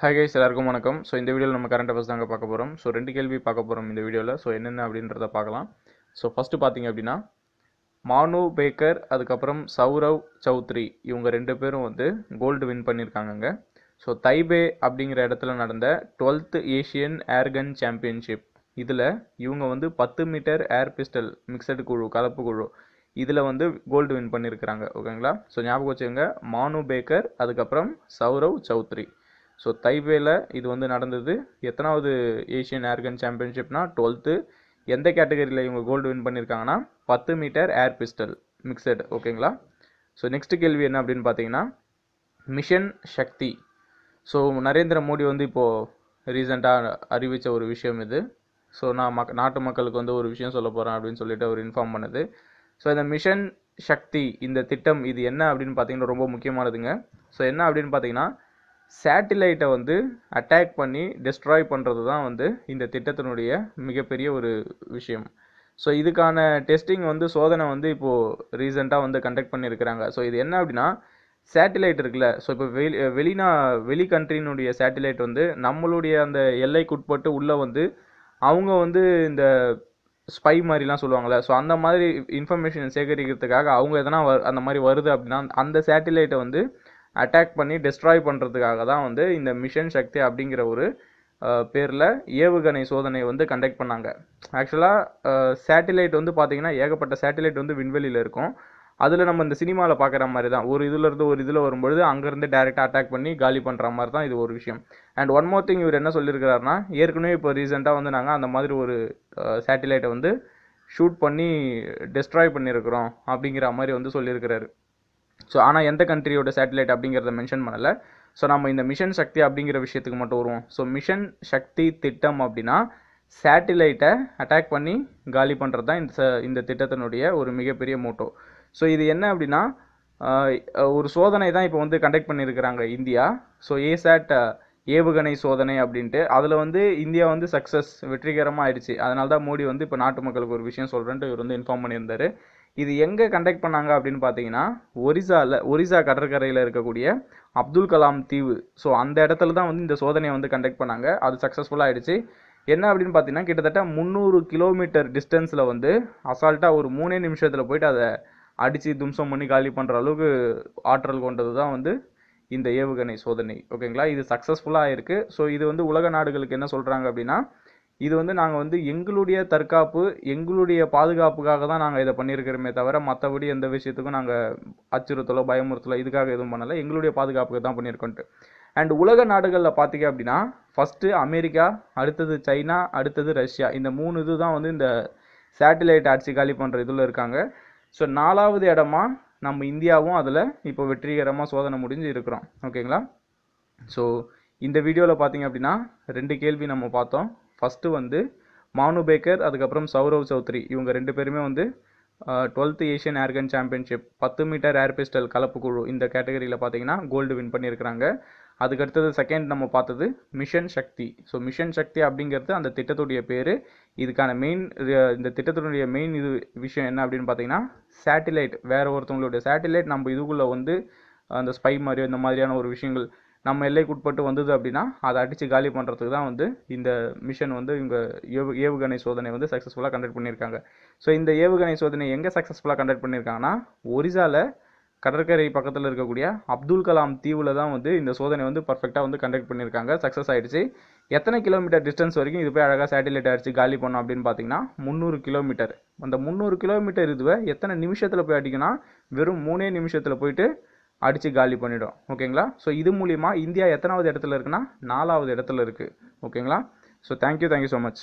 Hi guys எல்லாருக்கும் வணக்கம். So இந்த வீடியோவில் நம்ம கரண்ட் அஃபேர்ஸ் தாங்க பார்க்க போகிறோம் ஸோ ரெண்டு கேள்வி பார்க்க போகிறோம் இந்த வீடியோவில் ஸோ என்னென்ன அப்படின்றத பார்க்கலாம். ஸோ ஃபஸ்ட்டு பார்த்தீங்க அப்படின்னா மானு பேக்கர் அதுக்கப்புறம் சௌரவ் சௌத்ரி இவங்க ரெண்டு பேரும் வந்து கோல்டு வின் பண்ணியிருக்காங்கங்க. ஸோ தைபே அப்படிங்கிற இடத்துல நடந்த டுவெல்த் ஏஷியன் ஏர்கன் சாம்பியன்ஷிப் இதில் இவங்க வந்து பத்து மீட்டர் ஏர் பிஸ்டல் மிக்சடு குழு கலப்பு குழு இதில் வந்து கோல்டு வின் பண்ணியிருக்கிறாங்க. ஓகேங்களா ஸோ ஞாபகம் வச்சுக்கோங்க. மானு பேக்கர் அதுக்கப்புறம் சௌரவ் சௌத்ரி. ஸோ தைபேல இது வந்து நடந்தது. எத்தனாவது ஏஷியன் ஏர்கன் சாம்பியன்ஷிப்னா டுவெல்த்து எந்த கேட்டகரியில் இவங்க கோல்டு வின் பண்ணியிருக்காங்கன்னா பத்து மீட்டர் ஏர் பிஸ்டல் மிக்சட் ஓகேங்களா ஸோ நெக்ஸ்ட் கேள்வி என்ன அப்படின்னு பார்த்தீங்கன்னா மிஷன் சக்தி. ஸோ நரேந்திர மோடி வந்து இப்போது ரீசெண்டாக அறிவித்த ஒரு விஷயம் இது. ஸோ நான் மக் நாட்டு மக்களுக்கு வந்து ஒரு விஷயம் சொல்ல போகிறேன் அப்படின்னு சொல்லிட்டு அவர் இன்ஃபார்ம் பண்ணுது. ஸோ இந்த மிஷன் சக்தி இந்த திட்டம் இது என்ன அப்படின்னு பார்த்தீங்கன்னா ரொம்ப முக்கியமானதுங்க. ஸோ என்ன அப்படின்னு பார்த்தீங்கன்னா சேட்டிலைட்டை வந்து அட்டாக் பண்ணி டெஸ்ட்ராய் பண்ணுறது தான் வந்து இந்த திட்டத்தினுடைய மிகப்பெரிய ஒரு விஷயம். ஸோ இதுக்கான டெஸ்டிங் வந்து சோதனை வந்து இப்போது ரீசெண்டாக வந்து கண்டக்ட் பண்ணியிருக்கிறாங்க. ஸோ இது என்ன அப்படின்னா சேட்டிலைட் இருக்குல்ல. ஸோ இப்போ வெளி வெளிநா வெளி கண்ட்ரினுடைய சேட்டிலைட் வந்து நம்மளுடைய அந்த எல்லைக்குட்பட்டு உள்ளே வந்து அவங்க வந்து இந்த ஸ்பை மாதிரிலாம் சொல்லுவாங்கள்ல ஸோ அந்த மாதிரி இன்ஃபர்மேஷன் சேகரிக்கிறதுக்காக அவங்க எதனா வ- அந்த மாதிரி வருது அப்படின்னா அந்த சேட்டிலைட்டை வந்து அட்டாக் பண்ணி டெஸ்ட்ராய் பண்ணுறதுக்காக தான் வந்து இந்த மிஷன் சக்தி அப்படிங்கிற ஒரு பேரில் ஏவுகணை சோதனை வந்து கண்டக்ட் பண்ணாங்க. ஆக்சுவலாக சேட்டிலைட் வந்து பார்த்திங்கன்னா ஏகப்பட்ட சேட்டிலைட் வந்து விண்வெளியில் இருக்கும். அதில் நம்ம இந்த சினிமாவில் பார்க்குற மாதிரி தான். ஒரு இதுலேருந்து ஒரு இதில் வரும்பொழுது அங்கேருந்து டேரெக்டாக அட்டாக் பண்ணி காலி பண்ணுற மாதிரி தான் இது ஒரு விஷயம். அண்ட் ஒன் மோர் திங் இவர் என்ன சொல்லியிருக்கிறாருன்னா ஏற்கனவே இப்போ ரீசெண்டாக வந்து நாங்கள் அந்த மாதிரி ஒரு சேட்டிலைட்டை வந்து ஷூட் பண்ணி டெஸ்ட்ராய் பண்ணியிருக்கிறோம் அப்படிங்கிற மாதிரி வந்து சொல்லியிருக்கிறாரு ஸோ ஆனால் எந்த கண்ட்ரியோட சேட்டலைட் அப்படிங்கிறத மென்ஷன் பண்ணலை. ஸோ நம்ம இந்த மிஷன் சக்தி அப்படிங்கிற விஷயத்துக்கு மட்டும் வருவோம். ஸோ மிஷன் சக்தி திட்டம் அப்படின்னா சேட்டிலைட்டை அட்டாக் பண்ணி காலி பண்ணுறது தான் இந்த ச- இந்த திட்டத்தினுடைய ஒரு மிகப்பெரிய மோட்டோ ஸோ இது என்ன அப்படின்னா ஒரு சோதனை தான் இப்போ வந்து கண்டக்ட் பண்ணியிருக்கிறாங்க இந்தியா. ஸோ ஏசாட் ஏவுகணை சோதனை அப்படின்ட்டு. அதில் வந்து இந்தியா வந்து சக்ஸஸ் வெற்றிகரமாக ஆயிடுச்சு. அதனால தான் மோடி வந்து இப்போ நாட்டு மக்களுக்கு ஒரு விஷயம் சொல்கிறேன்ட்டு இவர் வந்து இன்ஃபார்ம் பண்ணியிருந்தாரு. இது எங்கே கண்டக்ட் பண்ணாங்க அப்படின்னு பார்த்தீங்கன்னா ஒரிசாவில் ஒரிசா கடற்கரையில் இருக்கக்கூடிய அப்துல் கலாம் தீவு. ஸோ அந்த இடத்துல தான் வந்து இந்த சோதனையை வந்து கண்டக்ட் பண்ணாங்க. அது சக்ஸஸ்ஃபுல்லாக ஆயிடுச்சு. என்ன அப்படின்னு பார்த்தீங்கன்னா கிட்டத்தட்ட முந்நூறு கிலோமீட்டர் டிஸ்டன்ஸில் வந்து அசால்ட்டாக ஒரு மூணே நிமிஷத்தில் போயிட்டு அதை அடித்து தும்சம் பண்ணி காலி பண்ணுற அளவுக்கு ஆற்றல் கொண்டது தான் வந்து இந்த ஏவுகணை சோதனை. ஓகேங்களா இது சக்ஸஸ்ஃபுல்லாக இருக்குது ஸோ இது வந்து உலக நாடுகளுக்கு என்ன சொல்கிறாங்க அப்படின்னா இது வந்து நாங்கள் வந்து எங்களுடைய தற்காப்பு எங்களுடைய பாதுகாப்புக்காக தான் நாங்கள் இதை பண்ணியிருக்கிறோமே தவிர மற்றபடி எந்த விஷயத்துக்கும் நாங்கள் அச்சுறுத்தலோ பயமுறுத்தலோ இதுக்காக எதுவும் பண்ணலை. எங்களுடைய பாதுகாப்புக்கு தான் பண்ணியிருக்கோன்ட்டு. அண்ட் உலக நாடுகளில் பார்த்தீங்க அப்படின்னா ஃபஸ்ட்டு அமெரிக்கா அடுத்தது சைனா அடுத்தது ரஷ்யா. இந்த மூணு இது தான் வந்து இந்த சேட்டிலைட் ஆட்சி காலி பண்ணுற இதில் இருக்காங்க. ஸோ நாலாவது இடமா நம்ம இந்தியாவும் அதில் இப்போ வெற்றிகரமாக சோதனை முடிஞ்சு இருக்கிறோம். ஓகேங்களா ஸோ இந்த வீடியோவில் பார்த்தீங்க அப்படின்னா ரெண்டு கேள்வி நம்ம பார்த்தோம். ஃபஸ்ட்டு வந்து மானு பேக்கர் அதுக்கப்புறம் சௌரவ் சௌத்ரி. இவங்க ரெண்டு பேருமே வந்து டுவெல்த் ஏஷியன் ஏர்கன் சாம்பியன்ஷிப் பத்து மீட்டர் ஏர் பிஸ்டல் கலப்பு குழு இந்த கேட்டகரியில் பார்த்தீங்கன்னா கோல்டு வின் பண்ணியிருக்கிறாங்க. அதுக்கடுத்தது செகண்ட் நம்ம பார்த்தது mission Shakti so mission Shakti அப்படிங்கிறது அந்த திட்டத்துடைய பேர். இதுக்கான மெயின் இந்த திட்டத்தினுடைய மெயின் இது விஷயம் என்ன அப்படின்னு பார்த்தீங்கன்னா சேட்டிலைட் வேறு ஒருத்தவங்களுடைய சேட்டிலைட் நம்ம இதுக்குள்ளே வந்து அந்த ஸ்பை மாதிரியோ இந்த மாதிரியான ஒரு விஷயங்கள் நம்ம எல்லைக்குட்பட்டு வந்தது அப்படின்னா அதை அடித்து காலி பண்ணுறதுக்கு தான் வந்து இந்த மிஷன் வந்து இவங்க ஏவு ஏவுகணை சோதனை வந்து சக்ஸஸ்ஃபுல்லாக கண்டக்ட் பண்ணியிருக்காங்க. ஸோ இந்த ஏவுகணை சோதனை எங்கே சக்ஸஸ்ஃபுல்லாக கண்டக்ட் பண்ணியிருக்காங்கன்னா ஒரிசாவில் கடற்கரை பக்கத்தில் இருக்கக்கூடிய அப்துல் கலாம் தீவில் தான் வந்து இந்த சோதனை வந்து பர்ஃபெக்டாக வந்து கண்டக்ட் பண்ணியிருக்காங்க. சக்ஸஸ் ஆகிடுச்சு எத்தனை கிலோமீட்டர் டிஸ்டன்ஸ் வரைக்கும் இது போய் அழகாக சேட்டிலைட் அடிச்சு காலி பண்ணோம் அப்படின்னு பார்த்தீங்கன்னா முந்நூறு கிலோமீட்டர் அந்த முந்நூறு கிலோமீட்டர் இதுவை எத்தனை நிமிஷத்தில் போய் அடிக்கணும் வெறும் மூணே நிமிஷத்தில் போயிட்டு அடித்து காலி பண்ணிடும். ஓகேங்களா? ஸோ இது மூலிமா இந்தியா எத்தனாவது இடத்துல இருக்குன்னா நாலாவது இடத்துல இருக்குது ஓகேங்களா? So thank you thank you so much